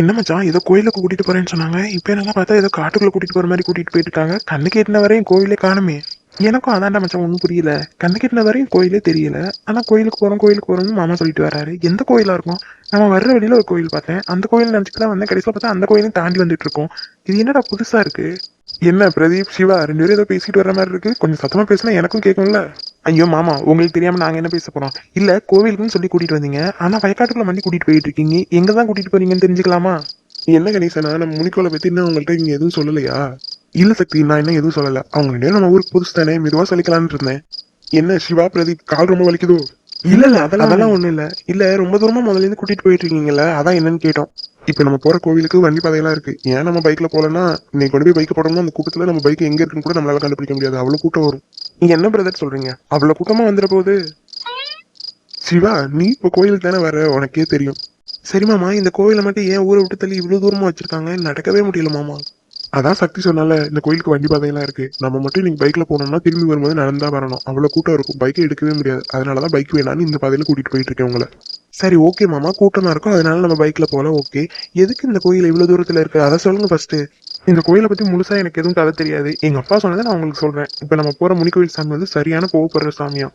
என்ன மச்சான் ஏதோ கோயிலுக்கு கூட்டிட்டு போறேன்னு சொன்னாங்க. இப்போ என்னெல்லாம் பார்த்தா ஏதோ காட்டுக்குள்ள கூட்டிட்டு போற மாதிரி கூட்டிட்டு போயிட்டு கண்ணுக்கு கண்ணு கேட்டின வரையும் கோயிலே காணுமே. எனக்கும் அதான்டா மச்சான் ஒன்றும் புரியல. கண்ணு வரையும் கோயிலே தெரியல. ஆனா கோயிலுக்கு போறோம் கோயிலுக்கு போறோம்னு மாமா சொல்லிட்டு வராரு. எந்த கோயிலா இருக்கும்? நம்ம வர்ற வழியில ஒரு கோயில் பார்த்தேன். அந்த கோயில் நினைச்சுட்டு தான் வந்தேன். கடைசியில் பார்த்தா அந்த கோயிலையும் தாண்டி வந்துட்டு இருக்கோம். இது என்னடா புதுசா இருக்கு? என்ன பிரதீப் சிவா ரெண்டு பேரும் ஏதோ பேசிட்டு வர மாதிரி இருக்கு. கொஞ்சம் சத்தமா பேசினா எனக்கும் கேட்கும்ல? ஐயோ மாமா உங்களுக்கு தெரியாம நாங்க என்ன பேச போறோம்? இல்ல கோவிலுக்குன்னு சொல்லி கூட்டிட்டு வந்தீங்க. ஆனா வயக்காட்டுக்குள்ள மண்டி கூட்டிட்டு போயிட்டு இருக்கீங்க. எங்க தான் கூட்டிட்டு போறீங்கன்னு தெரிஞ்சுக்கலாமா? என்ன கணேசனா நம்ம முனிக்கோளை பத்தி இன்னும் உங்கள்கிட்ட இங்கே எதுவும் சொல்லலையா? இல்ல சக்தி நான் இன்னும் எதுவும் சொல்லல. அவங்க ரெண்டு நம்ம ஊருக்கு புதுசு தானே மெதுவா சொல்லிக்கலாம்னு இருந்தேன். என்ன சிவா பிரதீப் கால் ரொம்ப வலிக்குதோ? இல்ல இல்ல அதெல்லாம் அதெல்லாம் ஒண்ணும் இல்ல. இல்ல ரொம்ப தூரமா முதல்ல இருந்து கூட்டிட்டு போயிட்டு இருக்கீங்கல்ல அதான் என்னன்னு கேட்டோம். இப்ப நம்ம போற கோவிலுக்கு வண்டி பாதையெல்லாம் இருக்கு. ஏன் நம்ம பைக்ல போலன்னா இன்னைக்கு கொண்டு போய் பைக் போடணும் அந்த கூட்டத்துல நம்ம பைக் எங்க இருக்குன்னு கூட நம்மளால கண்டுபிடிக்க முடியாது. அவ்வளவு கூட்டம் வரும். நீங்க என்ன பிரதர் சொல்றீங்க? அவ்வளவு கூட்டமா வந்துட போகுது சிவா நீ இப்ப கோயிலுக்கு தானே வர? உனக்கே தெரியும். சரி மாமா இந்த கோவிலை மட்டும் ஏன் ஊரை விட்டு தள்ளி இவ்வளவு தூரமா வச்சிருக்காங்க? நடக்கவே முடியல மாமா. அதான் சக்தி சொன்னால இந்த கோயிலுக்கு வண்டி பாதையெல்லாம் இருக்கு. நம்ம மட்டும் நீங்க பைக்ல போனோம்னா திரும்பி வரும்போது நடந்தா வரணும். அவ்வளவு கூட்டம் இருக்கும். பைக்கை எடுக்கவே முடியாது. அதனாலதான் பைக் வேணான்னு இந்த பாதையில கூட்டிட்டு போயிட்டு இருக்கேன் உங்களை. சரி ஓகே மாமா. கூட்டமா இருக்கும். அதனால நம்ம பைக்ல போகலாம். ஓகே எதுக்கு இந்த கோயில் இவ்வளவு தூரத்துல இருக்கு? அதை சொல்லுங்க ஃபர்ஸ்ட் இந்த கோயிலை பத்தி முழுசா எனக்கு எதுவும் கதை தெரியாது. எங்க அப்பா சொன்னதை நான் உங்களுக்கு சொல்றேன். இப்ப நம்ம போற முனிக்கோயில் சாமி வந்து சரியான போகப்படுற சாமியா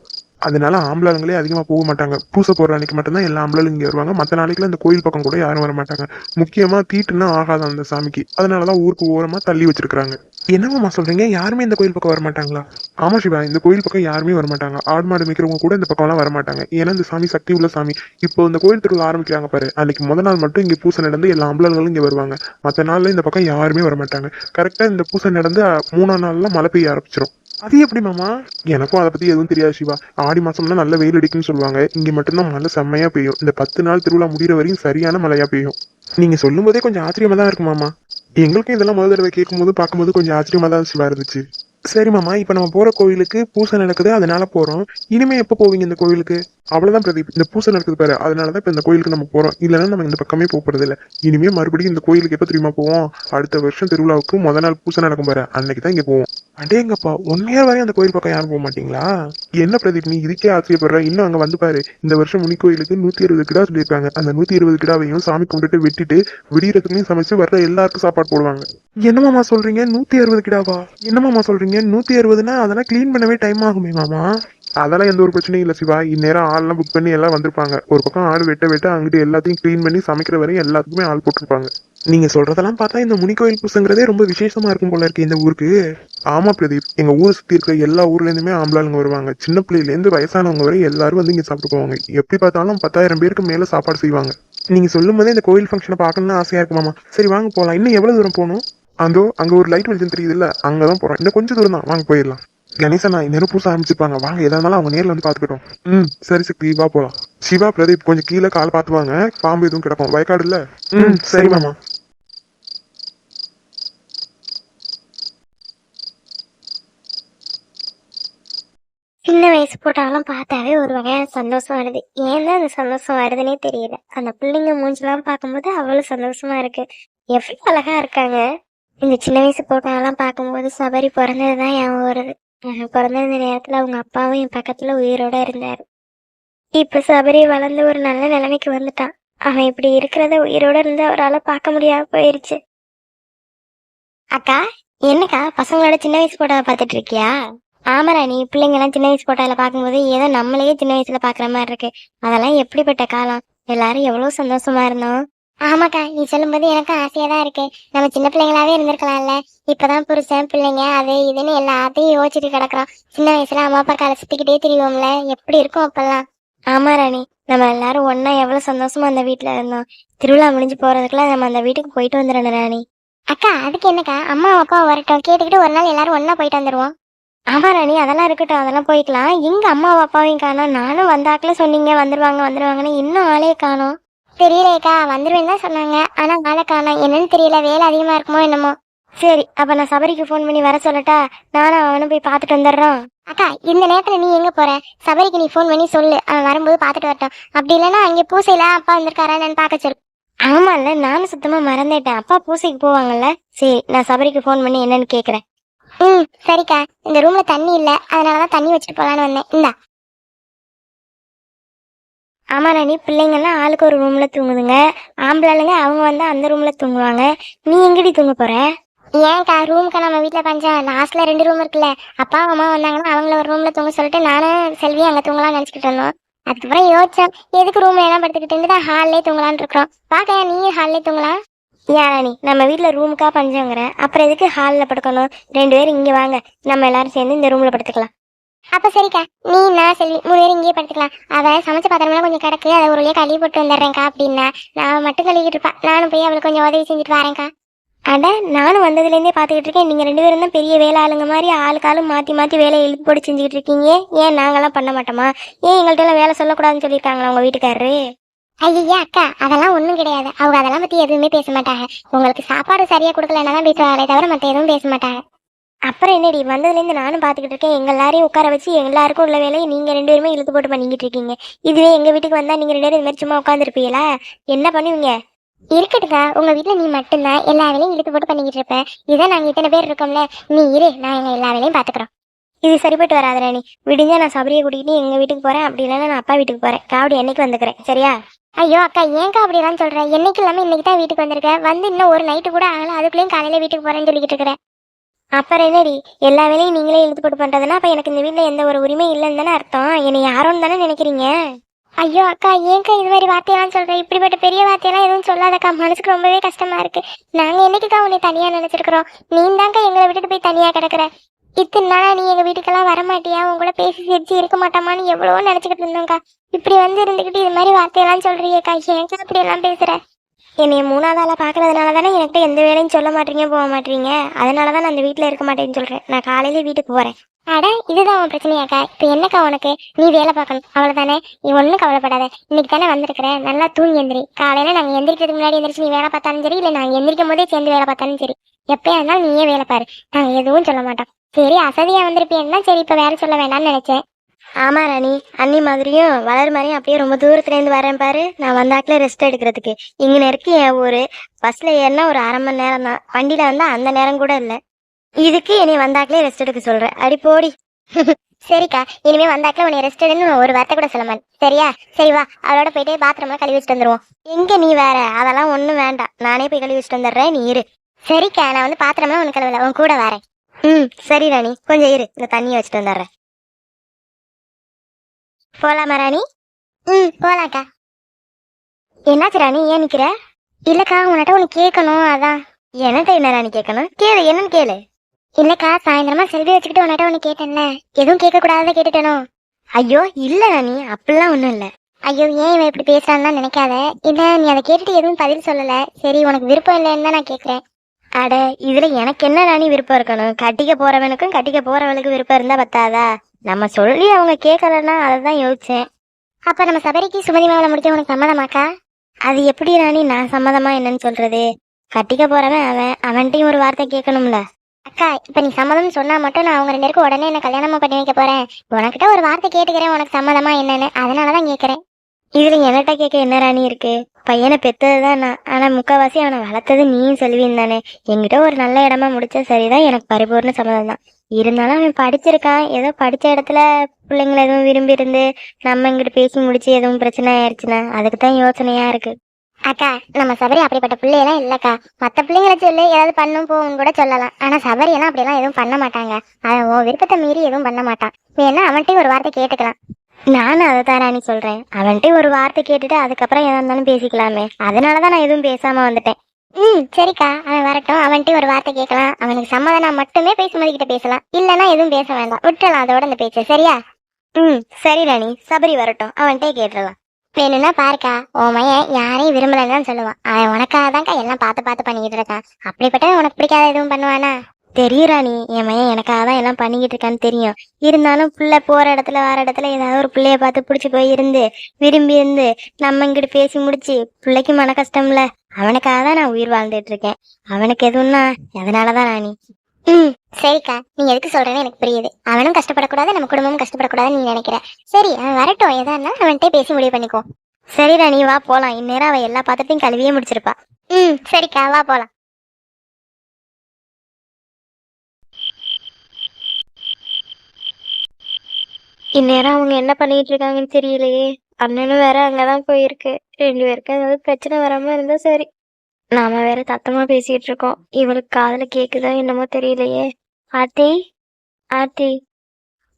அதனால ஆம்பளாங்களே அதிகமாக போக மாட்டாங்க. பூசை போடுற அன்னைக்கு மட்டும்தான் எல்லா ஆம்பளும் இங்கே வருவாங்க. மற்ற நாளைக்குலாம் இந்த கோயில் பக்கம் கூட யாரும் வர மாட்டாங்க. முக்கியமாக தீட்டுன்னா ஆகாது அந்த சாமிக்கு. அதனால தான் ஊருக்கு ஓரமாக தள்ளி வச்சிருக்காங்க என்னமாமா சொல்கிறீங்க யாருமே இந்த கோயில் பக்கம் வர மாட்டாங்களா? ஆமா சிவா இந்த கோயில் பக்கம் யாருமே வர மாட்டாங்க. ஆடு மாடு மிக்கிறவங்க கூட இந்த பக்கம்லாம் வர மாட்டாங்க. ஏன்னா இந்த சாமி சக்தி உள்ள சாமி. இப்போ இந்த கோயில் திருவிழா ஆரம்பிக்கிறாங்க பாரு. அன்னைக்கு முத நாள் மட்டும் இங்கே பூசை நடந்து எல்லா அம்பலங்களும் இங்கே வருவாங்க. மற்ற நாளில் இந்த பக்கம் யாருமே வர மாட்டாங்க. கரெக்டாக இந்த பூசை நடந்து மூணாம் நாள்ல மழை பெய்ய ஆரம்பிச்சிடும் அது எப்படி மாமா? எனக்கும் அதை பத்தி எதுவும் தெரியாது சிவா. ஆடி மாசம்லாம் நல்ல வெயில் அடிக்குன்னு சொல்லுவாங்க. இங்க மட்டும்தான் மழை செம்மையா பெய்யும். இந்த பத்து நாள் திருவிழா முடிகிற வரையும் சரியான மழையா பெய்யும். நீங்க சொல்லும் போதே கொஞ்சம் ஆச்சரியமா தான் இருக்கு மாமா. எங்களுக்கும் இதெல்லாம் முதல் தடவை கேட்கும்போது பார்க்கும்போது கொஞ்சம் ஆச்சரியமா தான் சிவா இருந்துச்சு. சரி மாமா. இப்ப நம்ம போற கோயிலுக்கு பூசை நடக்குது அதனால போறோம். இனிமே எப்போ போவீங்க இந்த கோயிலுக்கு அவ்வளவுதான் பிரதீப். இந்த பூசை நடக்குது பாரு. அதனாலதான் இப்ப இந்த கோயிலுக்கு நம்ம போறோம். இல்லைன்னா நம்ம இந்த பக்கமே போக போறது இல்ல. இனிமே மறுபடியும் இந்த கோயிலுக்கு எப்ப தெரியுமா போவோம்? அடுத்த வருஷம் திருவிழாவுக்கு முத நாள் பூசை நடக்கும் பாரு. அன்னைக்கு தான் இங்க போவோம். அடேங்கப்பா ஒன் இயர் வரையும் அந்த கோயில் பக்கம் யாரும் போக மாட்டீங்களா? என்ன பிரதீப் நீ இதுக்கே ஆச்சரியப்படுற? இன்னும் அங்க வந்து பாரு. இந்த வருஷம் முனி கோயிலுக்கு நூத்தி இருபது கிடா சொல்லியிருக்காங்க. அந்த நூத்தி இருபது கிடாவையும் சாமி கும்பிட்டுட்டு வெட்டிட்டு விடியறதுக்குமே சமைச்சு வர்ற எல்லாருக்கும் சாப்பாடு போடுவாங்க. என்னமாமா சொல்றீங்க? நூத்தி அறுபது கிடாவா? என்னமாமா சொல்றீங்க? நூத்தி அறுபதுன்னா அதெல்லாம் க்ளீன் பண்ணவே டைம் ஆகுமே மாமா. அதெல்லாம் எந்த ஒரு பிரச்சனையும் இல்லை சிவா. இந்நேரம் ஆள்லாம் புக் பண்ணி எல்லாம் வந்திருப்பாங்க. ஒரு பக்கம் ஆள் வெட்ட வெட்ட அங்கிட்டு எல்லாத்தையும் க்ளீன் பண்ணி சமைக்கிற வரையும் எல்லாத்துக்குமே ஆள் போட்டிருப்பாங்க. நீங்க சொல்றதெல்லாம் பார்த்தா இந்த முனிக்கோயில் பூசங்கிறதே ரொம்ப விசேஷமா இருக்கும் போல இருக்கு இந்த ஊருக்கு. ஆமா பிரதீப் எங்க ஊரை சுத்தி இருக்கிற எல்லா ஊர்ல இருந்துமே ஆம்பளாளுங்க வருவாங்க. சின்ன பிள்ளையில இருந்து வயசானவங்க வரை எல்லாரும் வந்து இங்க சாப்பிட்டு போவாங்க. எப்படி பார்த்தாலும் பத்தாயிரம் பேருக்கு மேல சாப்பாடு செய்வாங்க. நீங்க சொல்லும் போதே இந்த கோயில் ஃபங்க்ஷனை பார்க்கணும்னு ஆசையா இருக்குமாமா சரி வாங்க போலாம். இன்னும் எவ்வளவு தூரம் போகணும்? அதோ அங்க ஒரு லைட் வெளிச்சம் தெரியுது இல்ல அங்கதான் போறோம். இன்னும் கொஞ்சம் தூரம் தான். வாங்க போயிடலாம். கணேசன் நான் நேரம் பூச ஆரம்பிச்சிருப்பாங்க. வாங்க எதா இருந்தாலும் அவங்க நேர்ல வந்து பாத்துக்கிட்டோம் ம் சரி சக்தி வா போலாம். சிவா பிரதீப் கொஞ்சம் கீழே கால் பார்த்து வாங்க பாம்பு எதுவும் கிடக்கும். வயக்காடு இல்ல? ம் சரி மாமா சின்ன வயசு போட்டாலும் பார்த்தாவே ஒரு வகையான சந்தோஷம் வருது. ஏன் தான் அந்த சந்தோஷம் வருதுன்னே தெரியல. அந்த பிள்ளைங்க மூஞ்செல்லாம் பார்க்கும்போது அவ்வளவு சந்தோஷமா இருக்கு. எப்படி அழகா இருக்காங்க. இந்த சின்ன வயசு போட்டாலாம் பார்க்கும்போது சபரி பிறந்தது தான் ஞாபகம் வருது. அவன் பிறந்திருந்த நேரத்தில் அவங்க அப்பாவும் என் பக்கத்துல உயிரோட இருந்தார். இப்போ சபரி வளர்ந்து ஒரு நல்ல நிலைமைக்கு வந்துட்டான். அவன் இப்படி இருக்கிறத உயிரோட இருந்து அவரால் பார்க்க முடியாமல் போயிருச்சு. அக்கா என்னக்கா பசங்களோட சின்ன வயசு போட்டோவை பார்த்துட்டு இருக்கியா? ஆமாடா நீ பிள்ளைங்கெல்லாம் சின்ன வயசு போட்டால பார்க்கும்போது ஏதோ நம்மளையே சின்ன வயசுல பாக்குற மாதிரி இருக்கு. அதெல்லாம் எப்படிப்பட்ட காலம்? எல்லாரும் எவ்வளவு சந்தோஷமா இருந்தோம். ஆமாக்கா நீ சொல்லும்போது எனக்கும் ஆசையா தான் இருக்கு. நம்ம சின்ன பிள்ளைங்களாவே இருந்திருக்கலாம்ல. இப்பதான் புருஷன் பிள்ளைங்க அது இதுன்னு எல்லாத்தையும் யோசிச்சுட்டு கிடக்குறோம். சின்ன வயசுல அம்மா அப்பா காலை சுத்திக்கிட்டே திரிவோம்ல. எப்படி இருக்கும் அப்பெல்லாம்? ஆமா ராணி. நம்ம எல்லாரும் ஒண்ணா எவ்வளவு சந்தோஷமா அந்த வீட்டுல இருந்தோம். திருவிழா முடிஞ்சு போறதுக்குள்ள நம்ம அந்த வீட்டுக்கு போயிட்டு வந்துடணும் ராணி. அக்கா அதுக்கு என்னக்கா? அம்மா அப்பா வரட்டும். கேட்டுக்கிட்டு ஒரு நாள் எல்லாரும் ஒண்ணா போயிட்டு வந்துருவோம். ஆமா ராணி. அதெல்லாம் இருக்கட்டும். அதெல்லாம் போய்க்கலாம். எங்க அம்மா அப்பாவையும் காணோம். நானும் வந்தாக்குல சொன்னீங்க வந்துருவாங்க வந்துருவாங்கன்னு இன்னும் ஆளே காணோம். தெரியலையக்கா வந்துருவேன்னு தான் சொன்னாங்க. ஆனா வேலை காணும் என்னன்னு தெரியல வேலை அதிகமா இருக்குமோ என்னமோ. சரி அப்போ நான் சபரிக்கு ஃபோன் பண்ணி வர சொல்லட்டா? நானும் அவனும் போய் பார்த்துட்டு வந்துடுறோம். அக்கா இந்த நேரத்தில் நீ எங்கே போகிற சபரிக்கு நீ ஃபோன் பண்ணி சொல்லு. அவன் வரும்போது பார்த்துட்டு வரட்டும். அப்படி இல்லைன்னா அங்கே பூசையில அப்பா வந்திருக்காரான்னு பார்க்க சொல்லு. ஆமால நானும் சுத்தமா மறந்துட்டேன். அப்பா பூசைக்கு போவாங்கல்ல? சரி நான் சபரிக்கு ஃபோன் பண்ணி என்னன்னு கேட்குறேன் ம் சரிக்கா. இந்த ரூம்ல தண்ணி இல்லை. அதனால தான் தண்ணி வச்சுட்டு போலான்னு வந்தேன். இந்தா. ஆமா ராணி பிள்ளைங்கெல்லாம் ஆளுக்கு ஒரு ரூம்ல தூங்குதுங்க. ஆம்பளைங்க அவங்க வந்து அந்த ரூம்ல தூங்குவாங்க. நீ எங்கடி தூங்க போற? ஏன்க்கா ரூம்க்கா நம்ம வீட்ல பஞ்சம். லாஸ்ட்ல ரெண்டு ரூம் இருக்குல்ல. அப்பா அம்மா வந்தாங்கன்னா அவங்கள ஒரு ரூம்ல தூங்க சொல்லிட்டு நானும் செல்வியும் அங்க தூங்கலாம்னு நினைச்சிட்டு இருந்தோம். அதுக்கப்புறம் யோசிச்சேன் எதுக்கு ரூம்ல எல்லாம் படுத்துக்கிட்டு இருந்து ஹால்லே தூங்கலாம்னு இருக்கிறோம். பாக்க நீயும் ஹால்லே தூங்கலாம்? ஏன் ராணி நம்ம வீட்ல ரூமுக்கா பஞ்சங்கிற அப்புறம் எதுக்கு ஹால்ல படுக்கணும்? ரெண்டு பேரும் இங்க வாங்க. நம்ம எல்லாரும் சேர்ந்து இந்த ரூம்ல படுத்துக்கலாம். அப்ப சரிக்கா. நீ நான் செல்வி மூணு பேரும் இங்கேயே படுத்துக்கலாம். அவ சமைச்ச பாத்திரம்லாம் கொஞ்சம் கிடக்கு. அதை ஒரு வழியா கழுவி போட்டு வந்துடுறேன்க்கா அப்படின்னா நான் மட்டும் கழுவிட்டு இருப்பா. நானும் போய் அவளுக்கு கொஞ்சம் உதவி செஞ்சுட்டு வரேன்க்கா. அட நானும் வந்ததுலேருந்தே பார்த்துக்கிட்டு இருக்கேன். நீங்கள் ரெண்டு பேரும் தான் பெரிய வேலை ஆளுங்க மாதிரி ஆளுக்காலும் மாற்றி மாற்றி வேலையை இழுத்து போட்டு செஞ்சுக்கிட்டு இருக்கீங்க. ஏன் நாங்களாம் பண்ண மாட்டோமா? ஏன் எங்கள்கிட்ட எல்லாம் வேலை சொல்லக்கூடாதுன்னு சொல்லியிருக்காங்களா உங்கள் வீட்டுக்காரரு? ஐயா அக்கா அதெல்லாம் ஒன்றும் கிடையாது. அவங்க அதெல்லாம் பற்றி எதுவுமே பேச மாட்டாங்க. உங்களுக்கு சாப்பாடு சரியாக கொடுக்கலன்னா தான் பேசுவாங்களே தவிர மற்ற எதுவும் பேச மாட்டாங்க. அப்புறம் என்னடி வந்ததுலேருந்து நானும் பார்த்துக்கிட்டு இருக்கேன். எங்கள் எல்லாரையும் உட்கார வச்சு எல்லாருக்கும் உள்ள வேலையை நீங்கள் ரெண்டு பேருமே இழுத்து போட்டு பண்ணிக்கிட்டு இருக்கீங்க. இதுவே எங்கள் வீட்டுக்கு வந்தால் நீங்கள் ரெண்டு பேரும் இது மாதிரி சும்மா உட்காந்துருப்பீங்களா என்ன பண்ணுவீங்க? இருக்கட்டுக்கா உங்க வீட்டில் நீ மட்டும்தான் எல்லா வேலையும் இழுத்து போட்டு பண்ணிக்கிட்டு இருப்ப. இதான் நாங்கள் இத்தனை பேர் இருக்கோம்ல. நீ இரு நான் எங்கள் எல்லா வேலையும் பார்த்துக்குறோம். இது சரிப்பட்டு வராது ராணி. விடிஞ்சா நான் சபரியை கூட்டிகிட்டு எங்கள் வீட்டுக்கு போகிறேன் அப்படி இல்லைன்னா நான் அப்பா வீட்டுக்கு போகிறேன் காவடி என்னைக்கு வந்துக்கிறேன்? சரியா? ஐயோ அக்கா ஏன்க்கா அப்படிலாம் சொல்கிறேன் என்னைக்கு இல்லாமல் இன்னைக்கு தான் வீட்டுக்கு வந்திருக்கேன் வந்து இன்னும் ஒரு நைட்டு கூட ஆகல. அதுக்குள்ளேயும் காலையில் வீட்டுக்கு போகிறேன்னு சொல்லிக்கிட்டு இருக்கிறேன் அப்புறம் என்னடி? எல்லா வேலையும் நீங்களே இழுத்து போட்டு பண்றதுன்னா அப்போ எனக்கு இந்த வீட்டில் எந்த ஒரு உரிமை இல்லைன்னு தானே அர்த்தம்? என்னை யாரும் தானே நினைக்கிறீங்க? ஐயோ அக்கா ஏன்க்கா இது மாதிரி வார்த்தையெல்லாம் சொல்கிறேன் இப்படிப்பட்ட பெரிய வார்த்தையெல்லாம் எதுவும் சொல்லாதக்கா. மனசுக்கு ரொம்பவே கஷ்டமா இருக்கு. நாங்க என்னைக்குக்கா உன்னை தனியாக நினச்சிருக்கிறோம்? நீ தாங்க்கா எங்களை விட்டுட்டு போய் தனியா கிடக்குற. இத்தனை நாளா நீ எங்க வீட்டுக்கெல்லாம் வர மாட்டியா உன் கூட பேசி சிரிச்சு இருக்க மாட்டோமான்னு எவ்வளோ நினச்சிக்கிட்டு இருந்தோங்க்கா இப்படி வந்து இருந்துக்கிட்டு இது மாதிரி வார்த்தையெல்லாம் சொல்றியேக்கா? ஏன்க்கா இப்படி எல்லாம் என்னை என்னைய மூணாவது ஆளாக பார்க்குறதுனால தானே என்கிட்ட எந்த வேலையும் சொல்ல மாட்டீங்க போக மாட்டீங்க. அதனால தான் நான் அந்த வீட்டில் இருக்க மாட்டேன்னு சொல்றேன். நான் காலையில வீட்டுக்கு போறேன். அட இதுதான் உன் பிரச்சனையாக்கா இப்போ என்னக்கா உனக்கு? நீ வேலை பார்க்கணும். அவ்வளோதானே நீ ஒன்றும் கவலைப்படாத. இன்னைக்கு தானே வந்திருக்கிறேன். நல்லா தூங்கி எந்திரி. காலையில் நாங்கள் எந்திரிக்கிறதுக்கு முன்னாடி எந்திரிச்சு நீ வேலை பார்த்தாலும் சரி இல்லை நாங்கள் எந்திரிக்கும் போதே சேர்ந்து வேலை பார்த்தாலும் சரி. எப்பயா இருந்தாலும் நீயே வேலை பாரு. நாங்கள் எதுவும் சொல்ல மாட்டோம். சரி அசதியாக வந்திருப்பேன்னா சரி இப்போ வேற சொல்ல வேண்டாம்னு நினைச்சேன். ஆமா ராணி. அண்ணி மாதிரியும் வளர் மாதிரியும் அப்படியே ரொம்ப தூரத்துலேருந்து வரேன் பாரு. நான் வந்தாக்கில் ரெஸ்ட் எடுக்கிறதுக்கு. இங்கே இருக்கு என் ஊர். பஸ்ஸில் ஏறினா ஒரு அரை மணி நேரம் தான். வண்டியில் வந்தால் அந்த நேரம் கூட இல்லை. இதுக்கு என்னை வந்தாக்கிலே ரெஸ்ட் எடுக்க சொல்கிறேன் அடி போடி. சரிக்கா. இனிமே வந்தாக்கில் உன்னை ரெஸ்ட் எடுன்னு ஒரு வார்த்தை கூட சொல்ல மாட்டேன். சரியா? சரி வா. அவளோட போயிட்டே பாத்ரூம்லாம் கழுவி வச்சுட்டு வந்துடுவோம் எங்கே நீ வேற? அதெல்லாம் ஒன்றும் வேண்டாம். நானே போய் கழுவி வச்சுட்டு வந்துடுறேன். நீ இரு. சரிக்கா. நான் வந்து பாத்திரம்லாம் உனக்கு கழுவல. உன் கூட வரேன். ம் சரி ராணி. கொஞ்சம் இரு. இந்த தண்ணியை வச்சுட்டு வந்துடுறேன். போலாமா ராணி ம் போலாக்கா என்னாச்சு ராணி ஏன் நிக்கிற? இல்லக்கா உன்கிட்ட ஒன்று கேட்கணும் அதான். என்னட்ட என்ன ராணி கேட்கணும் கேளு என்னன்னு கேளு. இல்லக்கா சாயந்தரமா செல்வி வச்சுக்கிட்டு உன்கிட்ட ஒன்று கேட்டேன்ல. எதுவும் கேட்கக்கூடாத கேட்டுட்டேனோ. ஐயோ இல்லை ராணி அப்படிலாம் ஒன்றும் இல்லை. ஐயோ ஏன் இவன் இப்படி பேசுறான்னு நினைக்காத. என்ன நீ அதை கேட்டுட்டு எதுவும் பதில் சொல்லலை. சரி உனக்கு விருப்பம் இல்லைன்னு தான் நான் கேட்குறேன் அட இதுல எனக்கு என்ன ராணி விருப்பம் இருக்கணும்? கட்டிக்க போறவனுக்கும் கட்டிக்க போறவளுக்கு விருப்பம் இருந்தா பத்தாதா? நம்ம சொல்லி அவங்க கேட்கலன்னா அதை தான் யோசிச்சேன். அப்ப நம்ம சபரிக்கு சுமதி மேல முடிக்க உனக்கு சம்மதமாக்கா? அது எப்படி ராணி நான் சம்மதமா என்னன்னு சொல்றது? கட்டிக்க போறவன் அவன் அவன்கிட்டயும் ஒரு வார்த்தை கேட்கணும்ல. அக்கா இப்ப நீ சம்மதம் சொன்னா மட்டும் நான் அவங்க ரெண்டு பேருக்கும் உடனே என்ன கல்யாணமா பண்ணி வைக்க போறேன். உனக்கிட்ட ஒரு வார்த்தை கேட்டுக்கிறேன் உனக்கு சம்மதமா என்னன்னு. அதனாலதான் கேக்குறேன். இதுல என்னட்ட கேட்க என்ன ராணி இருக்கு? பையனை பெத்ததுதான் நான். ஆனா முக்கால்வாசி அவனை வளர்த்தது நீயும் செல்வியும் தானே. என்கிட்ட ஒரு நல்ல இடமா முடிச்சா சரிதான் எனக்கு பரிபூர்ண சம்மதம் தான். இருந்தாலும் அவன் படிச்சிருக்கான். ஏதோ படிச்ச இடத்துல பிள்ளைங்களை எதுவும் விரும்பி இருந்து நம்ம இங்கிட்டு பேசி முடிச்சு எதுவும் பிரச்சனை ஆயிடுச்சுன்னா அதுக்கு தான் யோசனையா இருக்கு. அக்கா நம்ம சபரி அப்படிப்பட்ட பிள்ளையெல்லாம் இல்லக்கா. மத்த பிள்ளைங்களை சொல்லி ஏதாவது பண்ணும் போகும் கூட சொல்லலாம். ஆனா சபரி எல்லாம் அப்படியெல்லாம் எதுவும் பண்ண மாட்டாங்க. அவன் உன் விருப்பத்தை மீறி எதுவும் பண்ண மாட்டான். வேணா அவன்கிட்டயும் ஒரு வார்த்தை கேட்டுக்கலாம். நானும் அதை தான் ராணி சொல்றேன். அவன்கிட்ட ஒரு வார்த்தை கேட்டுட்டு அதுக்கப்புறம் எதா இருந்தாலும் பேசிக்கலாமே. அதனாலதான் நான் எதுவும் பேசாம வந்துட்டேன். ம் சரிக்கா. அவன் வரட்டும். அவன்கிட்ட ஒரு வார்த்தை கேட்கலாம். அவனுக்கு சம்மதம் மட்டுமே பேசி கிட்ட பேசலாம். இல்லைன்னா எதுவும் பேச வேண்டாம். விட்டுறலாம் அதோட அந்த பேச்சு. சரியா? ம் சரி ராணி. சபரி வரட்டும். அவன்கிட்டே கேட்டுடலாம் வேணும்னா பாருக்கா. உன் மையன் யாரையும் விரும்பலன்னு சொல்லுவான். அவன் உனக்காக தான்க்கா எல்லாம் பார்த்து பார்த்து பண்ணிக்கிட்டு இருக்கான். அப்படிப்பட்ட உனக்கு பிடிக்காத எதுவும் பண்ணுவானா? தெரியும் ராணி என் மையன் எனக்காக தான் எல்லாம் பண்ணிக்கிட்டு இருக்கான்னு தெரியும். இருந்தாலும் புள்ள போற இடத்துல வர இடத்துல ஏதாவது ஒரு பிள்ளைய பார்த்து பிடிச்சி போய் இருந்து விரும்பி இருந்து நம்ம இங்கிட்டு பேசி முடிச்சு பிள்ளைக்கு மன கஷ்டம்ல அவனுக்காக தான் நான் உயிர் வாழ்ந்துட்டு இருக்கேன். அவனுக்கு எதுவும்னா அதனாலதான் ராணி? ம் சரிக்கா. நீ எதுக்கு சொல்றேன்னு எனக்கு புரியுது. அவனும் கஷ்டப்படக்கூடாது நம்ம குடும்பமும் கஷ்டப்படக்கூடாதுன்னு நீ நினைக்கிற. சரி அவன் வரட்டும். எதானா இருந்தாலும் அவன்கிட்ட பேசி முடிவு பண்ணிக்கோ. சரி ராணி வா போலாம். இந்நேரம் அவன் எல்லா பாத்திரத்தையும் கழுவியே முடிச்சிருப்பா. ம் சரிக்கா வா போலாம். இந்நேரம் அவங்க என்ன பண்ணிட்டு இருக்காங்கன்னு தெரியலையே. அண்ணனும் வேற அங்கதான் போயிருக்கு. ரெண்டு பேருக்கும் ஏதாவது பிரச்சனை வராம இருந்தா சரி. நாம வேற தத்தமா பேசிட்டு இருக்கோம் இவளுக்கு காதல கேக்குதோ என்னமோ தெரியலையே. ஆர்த்தி? ஆர்த்தி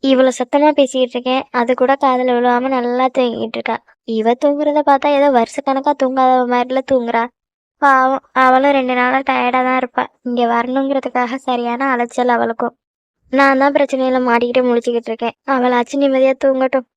இவ்வளவு சத்தமா பேசிக்கிட்டு இருக்கேன் அது கூட காதுல விழுவாம நல்லா தூங்கிட்டு இருக்கா இவ தூங்குறத பார்த்தா ஏதோ வருஷ கணக்கா தூங்காத மாதிரில தூங்குறா. பாவம் அவளும் ரெண்டு நாளா டயர்டா தான் இருப்பா. இங்க வரணுங்கிறதுக்காக சரியான அலைச்சல் அவளுக்கும். நான் தான் பிரச்சனையில மாட்டிக்கிட்டு முடிச்சுக்கிட்டு இருக்கேன். அவளாச்சும் நிம்மதியா தூங்கட்டும்.